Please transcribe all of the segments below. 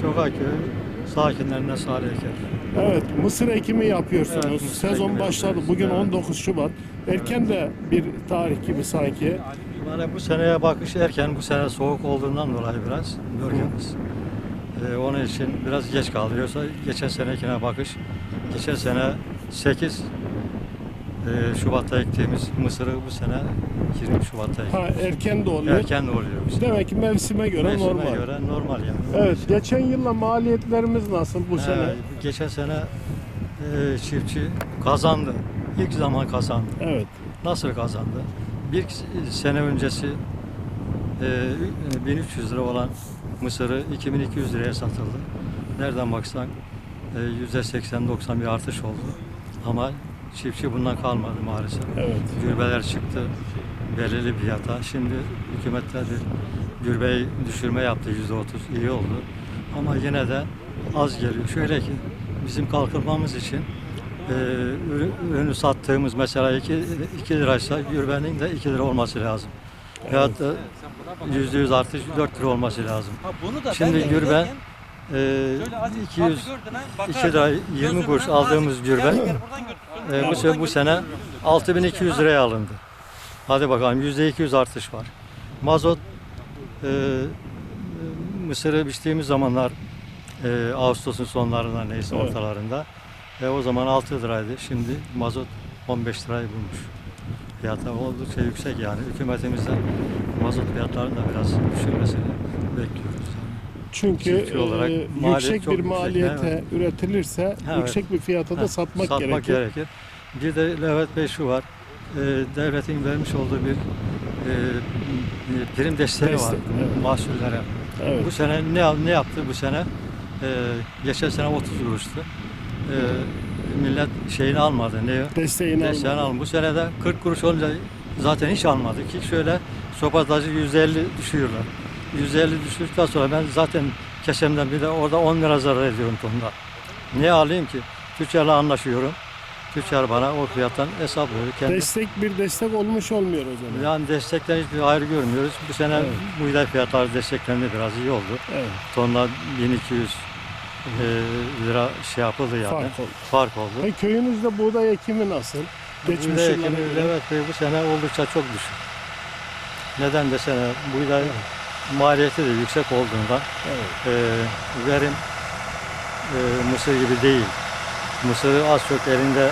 Şokaköy sakinlerine Salih Eker. Evet, mısır ekimi yapıyorsunuz. Evet, mısır Sezon ekimi başladı. Bugün Evet. 19 Şubat. Erken de bir tarih gibi sanki. Yani bu seneye bakış erken, bu sene soğuk olduğundan dolayı biraz bölgemiz. Ee, onun için biraz geç kaldı. Yoksa geçen senekine bakış, geçen sene 8 e, Şubat'ta ektiğimiz mısırı bu sene 20 Şubat'ta ektik. Ha erken de oluyor. Erken de oluyor. bu sene. Demek ki mevsime göre Mevsime normal. göre normal yani. Evet, geçen yılla maliyetlerimiz nasıl bu He, sene? geçen sene e, çiftçi kazandı. İlk zaman kazandı. Evet. Nasıl kazandı? Bir sene öncesi e, 1300 lira olan mısırı 2200 liraya satıldı. Nereden baksan e, %80-90 bir artış oldu. Ama çiftçi bundan kalmadı maalesef. Evet. Gübreler çıktı belirli bir fiyata. Şimdi hükümetler bir gübreyi düşürme yaptı %30 iyi oldu. Ama yine de az geliyor. Şöyle ki bizim kalkınmamız için e, ürün, ürünü sattığımız mesela 2, 2 liraysa gübrenin de 2 lira olması lazım. Veyahut da %100 artış 4 lira olması lazım. Ha bunu da Şimdi ben gürben e, şöyle azıcık 200 farkı gördün ha, 2 bakardım. lira 20 Gözümden kuruş aldığımız gürben e, bu, sene, bu sene 6200 liraya alındı. Hadi bakalım %200 artış var. Mazot e, mısırı biçtiğimiz zamanlar e, Ağustos'un sonlarında neyse Evet. ortalarında e, o zaman 6 liraydı. Şimdi mazot 15 lirayı bulmuş. Fiyatlar oldukça yüksek yani. Hükümetimizden mazot fiyatlarını da biraz düşürmesini bekliyoruz. Çünkü Çiftçi olarak e, maliyet yüksek bir yüksek, maliyete evet. üretilirse Evet. yüksek bir fiyata da Heh, satmak, satmak gerekir. gerekir. Bir de Levent Bey şu var. e, devletin vermiş olduğu bir e, prim desteği var Destek, evet. mahsullere. Evet. Bu sene ne ne yaptı bu sene? E, geçen sene 30 kuruştu. E, millet şeyini almadı. Ne? Desteğini Desteğini almak. almadı. Bu sene de 40 kuruş olunca zaten hiç almadı ki şöyle sopatajı 150 düşüyorlar. 150 düşürdükten sonra ben zaten kesemden bir de orada 10 lira zarar ediyorum tonda. Ne alayım ki? Tüccarla anlaşıyorum. Tüccar bana o fiyattan hesaplıyor. Kendi Destek bir destek olmuş olmuyor o zaman. yani destekten hiçbir hayır görmüyoruz. Bu sene Evet. buğday fiyatları desteklendi biraz iyi oldu. Evet. Tonla 1200 e, lira şey yapıldı yani. Fark oldu. Fark oldu. Ve köyünüzde buğday ekimi nasıl? Geçmiş Buğday ekimi Bey bu sene oldukça çok düşük. Neden desene buğday maliyeti de yüksek olduğundan Evet. e, verim e, mısır gibi değil. Mısırı az çok elinde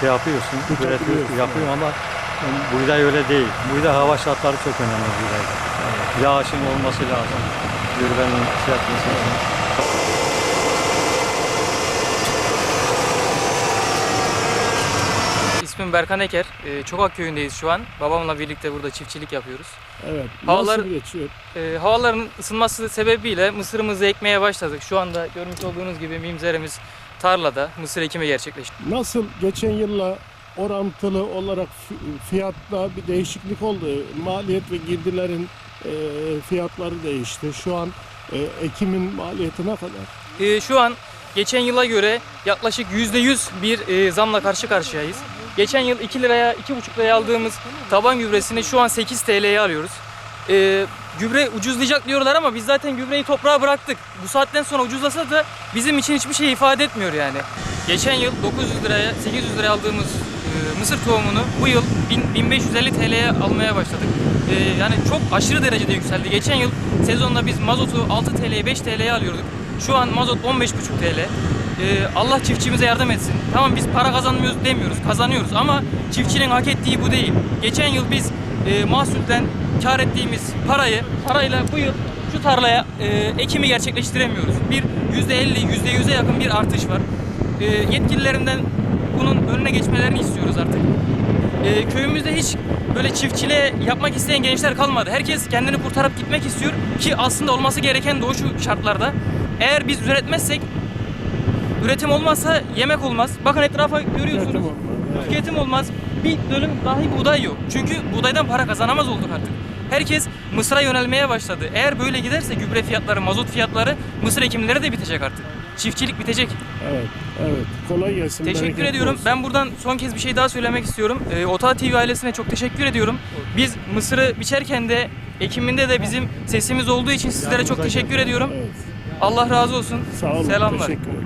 şey yapıyorsun, üretiyorsun, yapıyor ama buğday öyle değil. Buğday hava şartları çok önemli buğdayda. Yağışın olması lazım. Gübrinin şey yapması lazım. İsmim Berkan Eker. Ee, Çokak köyündeyiz şu an. Babamla birlikte burada çiftçilik yapıyoruz. Evet. Havalar- Nasıl geçiyor? Ee, havaların ısınması sebebiyle mısırımızı ekmeye başladık. Şu anda görmüş olduğunuz gibi mimzerimiz tarlada mısır ekimi gerçekleşti. Nasıl geçen yılla orantılı olarak fi- fiyatta bir değişiklik oldu. Maliyet ve girdilerin e, fiyatları değişti. Şu an e, ekimin maliyeti ne kadar? Ee, şu an geçen yıla göre yaklaşık %100 bir e, zamla karşı karşıyayız. Geçen yıl 2 liraya 2,5 liraya aldığımız taban gübresini şu an 8 TL'ye alıyoruz. Ee, gübre ucuzlayacak diyorlar ama biz zaten gübreyi toprağa bıraktık. Bu saatten sonra ucuzlasa da bizim için hiçbir şey ifade etmiyor yani. Geçen yıl 900 liraya 800 liraya aldığımız e, mısır tohumunu bu yıl 1000 1550 TL'ye almaya başladık. E, yani çok aşırı derecede yükseldi. Geçen yıl sezonda biz mazotu 6 TL'ye 5 TL'ye alıyorduk. Şu an mazot 15,5 TL. E, Allah çiftçimize yardım etsin. Tamam biz para kazanmıyoruz demiyoruz. Kazanıyoruz ama çiftçinin hak ettiği bu değil. Geçen yıl biz e, mahsulden kar ettiğimiz parayı parayla bu yıl şu tarlaya e, ekimi gerçekleştiremiyoruz. Bir %50, %100'e yakın bir artış var. E, yetkililerimden bunun önüne geçmelerini istiyoruz artık. E, köyümüzde hiç böyle çiftçiliğe yapmak isteyen gençler kalmadı. Herkes kendini kurtarıp gitmek istiyor ki aslında olması gereken de o şu şartlarda. Eğer biz üretmezsek üretim olmazsa yemek olmaz. Bakın etrafa görüyorsunuz. Üretim olmaz. Tüketim olmaz. Bir dönüm dahi buğday yok. Çünkü buğdaydan para kazanamaz olduk artık. Herkes mısıra yönelmeye başladı. Eğer böyle giderse gübre fiyatları, mazot fiyatları, mısır ekimleri de bitecek artık. Çiftçilik bitecek. Evet, evet. Kolay gelsin. Teşekkür ediyorum. olsun. Ben buradan son kez bir şey daha söylemek istiyorum. Ee, Ota TV ailesine çok teşekkür ediyorum. Biz mısırı biçerken de ekiminde de bizim sesimiz olduğu için sizlere çok teşekkür ediyorum. Evet. Allah razı olsun. Sağ olun. Selamlar. Teşekkür ederim.